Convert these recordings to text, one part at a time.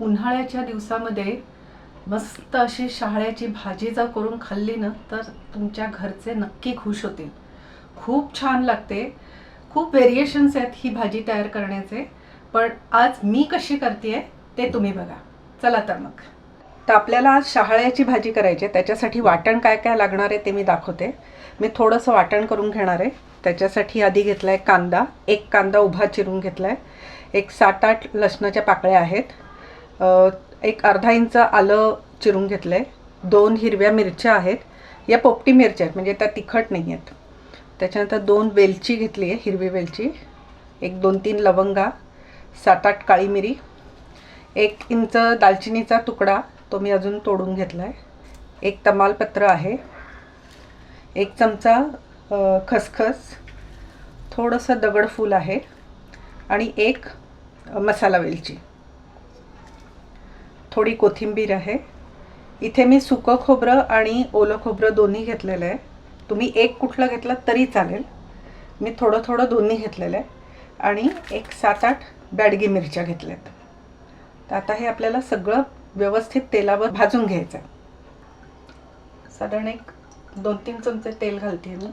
उन्हाळ्याच्या दिवसामध्ये मस्त अशी शहाळ्याची भाजी जर करून खाल्ली ना तर तुमच्या घरचे नक्की खुश होतील. खूप छान लागते. खूप व्हेरिएशन्स आहेत ही भाजी तयार करण्याचे. पण आज मी कशी करते ते तुम्ही बघा. चला तर मग. तर आपल्याला आज शहाळ्याची भाजी करायची आहे. त्याच्यासाठी वाटण काय काय लागणार आहे ते मी दाखवते. मी थोडंसं वाटण करून घेणार आहे. त्याच्यासाठी आधी घेतला आहे कांदा. एक कांदा उभा चिरून घेतला आहे एक सात आठ लसणाच्या पाकळ्या आहेत. एक अर्धा इंच आलं चिरून घेतलं आहे दोन हिरव्या मिरच्या आहेत. या पोपटी मिरच्या आहेत म्हणजे त्या तिखट नाही आहेत. त्याच्यानंतर दोन वेलची घेतली आहे हिरवी वेलची. एक दोन तीन लवंगा. सात आठ काळी मिरी. एक इंच दालचिनीचा तुकडा तो मी अजून तोडून घेतला आहे एक तमालपत्र आहे. एक चमचा खसखस. थोडंसं दगडफूल आहे. आणि एक मसाला वेलची. थोडी कोथिंबीर आहे. इथे मी सुकं खोबरं आणि ओलं खोबरं दोन्ही घेतलेलं आहे. तुम्ही एक कुठलं घेतलं तरी चालेल. मी थोडं थोडं दोन्ही घेतलेलं आहे. आणि एक सात आठ बॅडगी मिरच्या घेतल्यात. तर आता हे आपल्याला सगळं व्यवस्थित तेलावर भाजून घ्यायचं आहे. साधारण एक दोन तीन चमचे तेल घालते मी.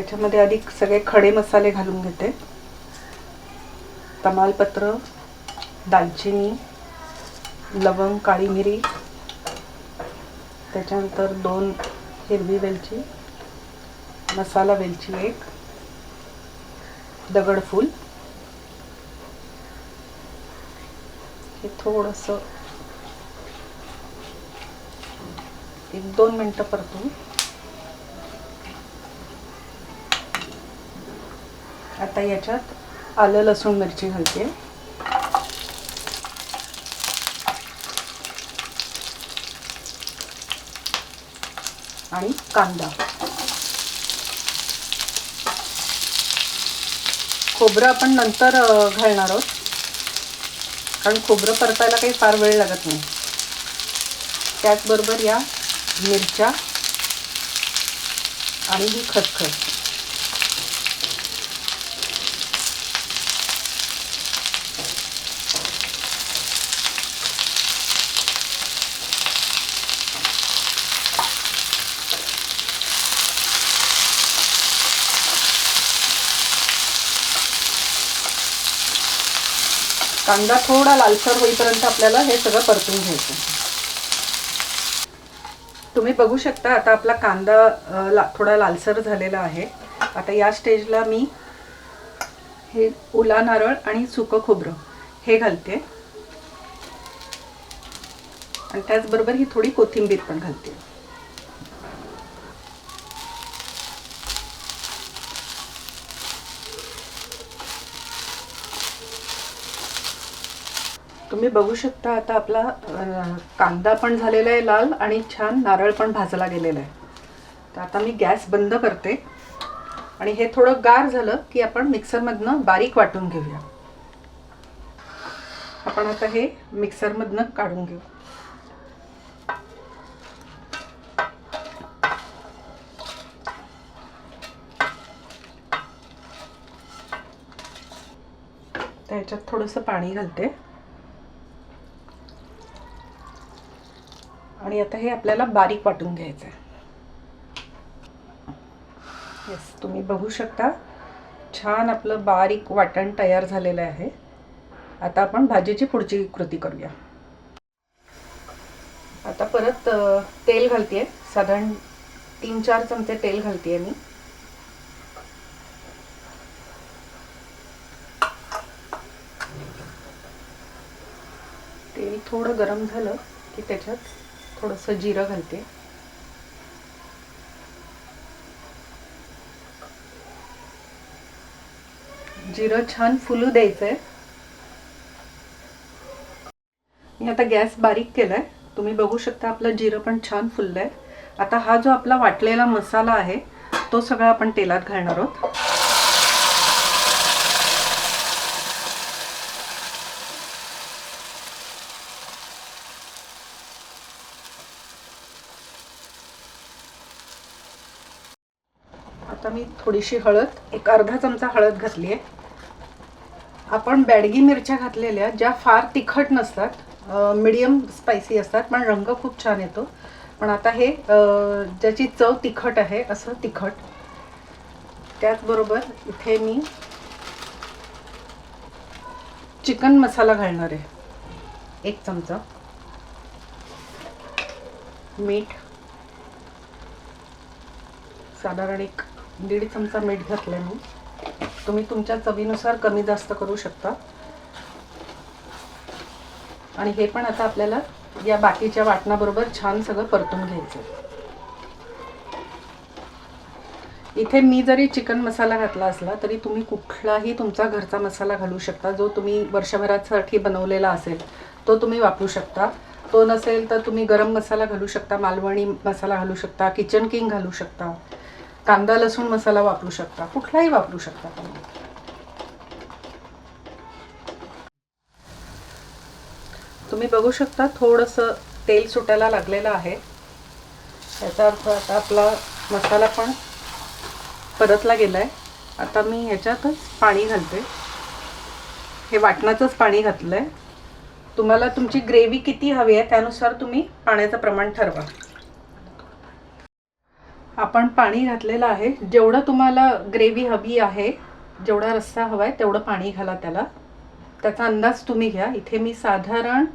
त्याच्यामध्ये आधी सगळे खडे मसाले घालून घेते. तमालपत्र दालचिनी लवंग काळी मिरी त्याच्यानंतर दोन हिरवी वेलची मसाला वेलची एक दगडफूल हे थोडंसं एक दोन मिनटं परतून आता याच्यात आलं लसूण मिरची घालते. आणि कांदा. खोबरं आपण नंतर घालणार आहोत. कारण खोबरं परतायला काही फार वेळ लागत नाही. त्याचबरोबर या मिरच्या आणि ही खसखस. कांदा थोडा लालसर होईपर्यंत आपल्याला हे सगळं परतून घ्यायचं. तुम्ही बघू शकता आता आपला कांदा ला थोडा लालसर झालेला आहे. आता या स्टेजला मी हे ओला नारळ आणि सुकं खोबरं हे घालते. आणि त्याचबरोबर ही थोडी कोथिंबीर पण घालते. तुम्ही बघू शकता आता आपला कांदा पण झालेला आहे लाल आणि छान नारळ पण भाजला गेलेला आहे. तर आता मी गॅस बंद करते. आणि हे थोडं गार झालं की आपण मिक्सरमधनं बारीक वाटून घेऊया. आपण आता हे मिक्सरमधनं काढून घेऊ. त्याच्यात थोडंसं पाणी घालते. आणि आता हे आपल्याला बारीक वाटून घ्यायचं आहे येस तुम्ही बघू शकता छान आपलं बारीक वाटण तयार झालेलं आहे. आता आपण भाजीची पुढची कृती करूया. आता परत तेल घालते साधारण तीन चार चमचे तेल घालते मी. तेल थोडं गरम झालं की त्याच्यात थोडंसं जिरं घालते. जिरं छान फुलू द्यायचंय. मी आता गॅस बारीक केलाय. तुम्ही बघू शकता आपलं जिरं पण छान फुललंय. आता हा जो आपला वाटलेला मसाला आहे तो सगळा आपण तेलात घालणार आहोत. आता मी थोडीशी हळद एक अर्धा चमचा हळद घातली आहे. आपण बॅडगी मिरच्या घातलेल्या ज्या फार तिखट नसतात मिडियम स्पायसी असतात पण रंग खूप छान येतो. पण आता हे ज्याची चव तिखट आहे असं तिखट. त्याचबरोबर इथे मी चिकन मसाला घालणार आहे. एक चमचा. मीठ. साधारण एक दीड चमचा मीठ घातलं मी. तुम्ही तुमच्या चवीनुसार कमी जास्त करू शकता. आणि हे पण आता आपल्याला या बाकीच्या वाटणाबरोबर छान सगळं परतून घ्यायचं इथे मी जरी चिकन मसाला घातला असला तरी तुम्ही कुठलाही तुमचा घरचा मसाला घालू शकता. जो तुम्ही वर्षभरासाठी बनवलेला असेल तो तुम्ही वापरू शकता. तो नसेल तर तुम्ही गरम मसाला घालू शकता मालवणी मसाला घालू शकता किचन किंग घालू शकता. कांदा लसूण मसाला वापरू शकता. कुठलाही वापरू शकता तुम्ही. तुम्ही बघू शकता थोडंसं तेल सुटायला लागलेलं आहे. याचा अर्थ आता आपला मसाला पण परतला गेला आहे आता मी ह्याच्यातच पाणी घालते. हे वाटणाचंच पाणी घातलं आहे तुम्हाला तुमची ग्रेव्ही किती हवी आहे त्यानुसार तुम्ही पाण्याचं प्रमाण ठरवा. आपण पाणी घातलेलं आहे. जेवढं तुम्हाला ग्रेव्ही हवी आहे जेवढा रस्सा हवा आहे तेवढं पाणी घाला त्याला. त्याचा अंदाज तुम्ही घ्या. इथे मी साधारण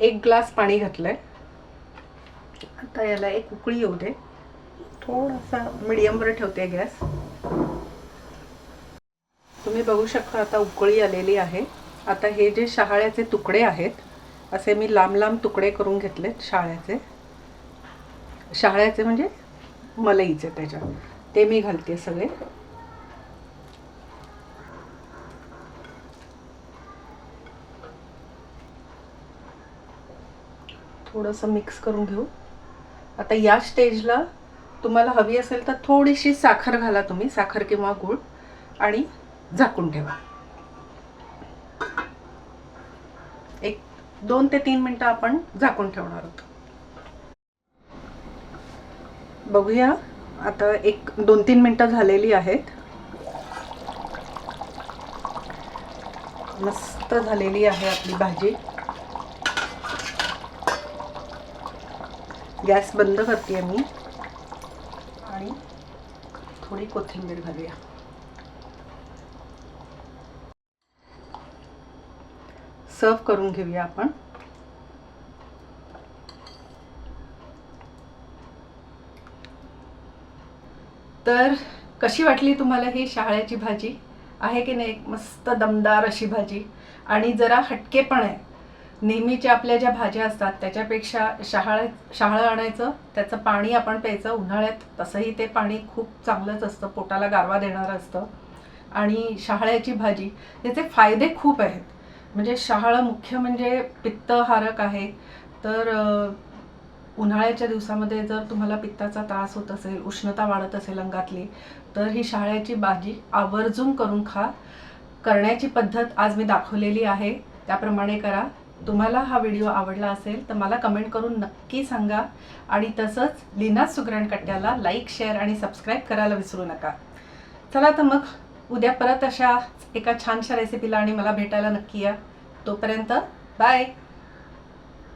एक ग्लास पाणी घातलं आहे आता याला एक उकळी येऊ दे. थोडासा मिडियमवर ठेवते गॅस. तुम्ही बघू शकता आता उकळी आलेली आहे. आता हे जे शहाळ्याचे तुकडे आहेत असे मी लांब लांब तुकडे करून घेतलेत शाळ्याचे शहाळ्याचे म्हणजे मलईचे त्याच्यात. ते मी घालते सगळे. थोडंसं मिक्स करून घेऊ. आता या स्टेजला तुम्हाला हवी असेल तर थोडीशी साखर घाला तुम्ही साखर किंवा गूळ आणि झाकून ठेवा. एक दोन ते तीन मिनटं आपण झाकून ठेवणार आहोत. बघूया. आता एक दोन तीन मिनटं झालेली आहेत. मस्त झालेली आहे आपली भाजी. गॅस बंद करते मी. आणि थोडी कोथिंबीर घालूया. सर्व करून घेऊया आपण. तर कशी वाटली तुम्हाला ही शहाळ्याची भाजी? आहे की नाही? एक मस्त दमदार अशी भाजी. आणि जरा हटके पण आहे. नेहमीच्या आपल्या ज्या भाज्या असतात त्याच्यापेक्षा शहाळ शहाळं आणायचं त्याचं पाणी आपण प्यायचं. उन्हाळ्यात तसंही ते पाणी खूप चांगलंच असतं. पोटाला गारवा देणारं असतं. आणि शहाळ्याची भाजी याचे फायदे खूप आहेत. म्हणजे शहाळं मुख्य म्हणजे पित्तहारक आहे. तर उन्हाळ्याच्या दिवसामध्ये जर तुम्हाला पित्ताचा त्रास होत असेल उष्णता वाढत असेल अंगातली तर ही शाळ्याची भाजी आवर्जून करून खा. करण्याची पद्धत आज मी दाखवलेली आहे. त्याप्रमाणे करा. तुम्हाला हा व्हिडिओ आवडला असेल तर मला कमेंट करून नक्की सांगा. आणि तसंच लीना सुग्रण कट्ट्याला लाईक शेअर आणि सबस्क्राईब करायला विसरू नका. चला तर मग उद्या परत अशा एका छानशा रेसिपीला आणि मला भेटायला नक्की या. तोपर्यंत बाय!